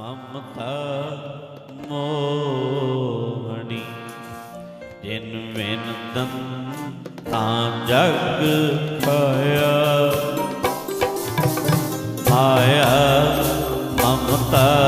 ਮਮਤਾ ਮੋਹਣੀ। ਜਿਨ ਵਿਨ ਤਾਂ ਜਗ ਖਾਇਆ ਮਾਇਆ ਮਮਤਾ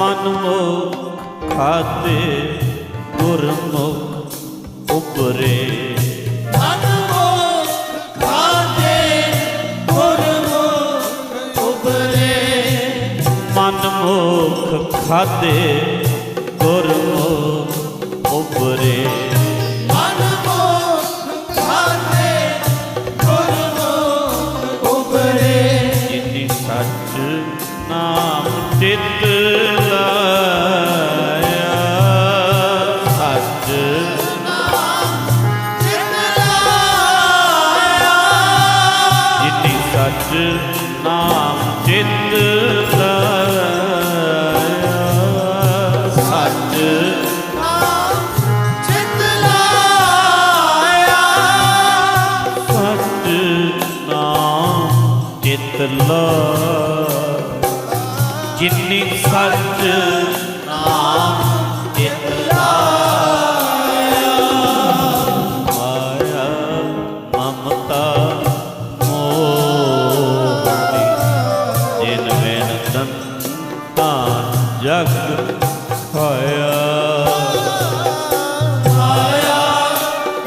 ਮਨ ਮੁਖ ਖਾਤੇ ਗੁਰਮੁਖ। ਮੁਖ ਖਾਤੇ ਗੁਰਮੁਖ ਉਪਰੇ। ਮਨਮੋਖ ਖਾਤੇ ਗੁਰਮੁਖ ਉਬਰੇ ਸੱਚ ਨਾਮ ਚਿਤ ਲਾਇਆ, ਸੱਚ ਸੱਚ ਨਾਮ ਨਾਮ ਚਿਤ ਲਾਇਆ ਜਿਨੀ ਸੱਚ ਨਾਮ ਜਗ ਖਾਇਆ ਮਾਇਆ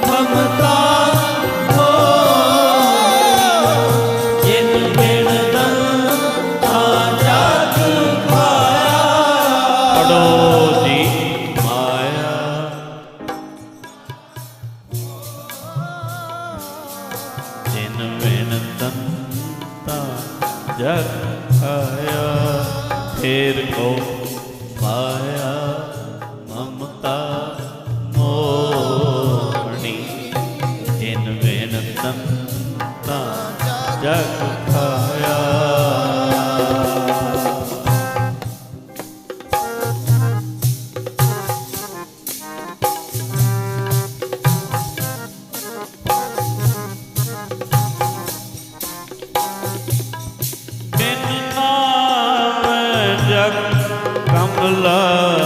ਮਮਤਾ ਜਿਨ ਵਿਨ ਤੰਤਾ ਜਗ ਖਾਇਆ ਫੇਰ ਕੋ ਮਾਇਆ ਮਮਤਾ ਮੋਹਣੀ। ਜਿਨ ਵਿਨ ਤੰਤਾ ਜਗ ਖਾਇਆ love.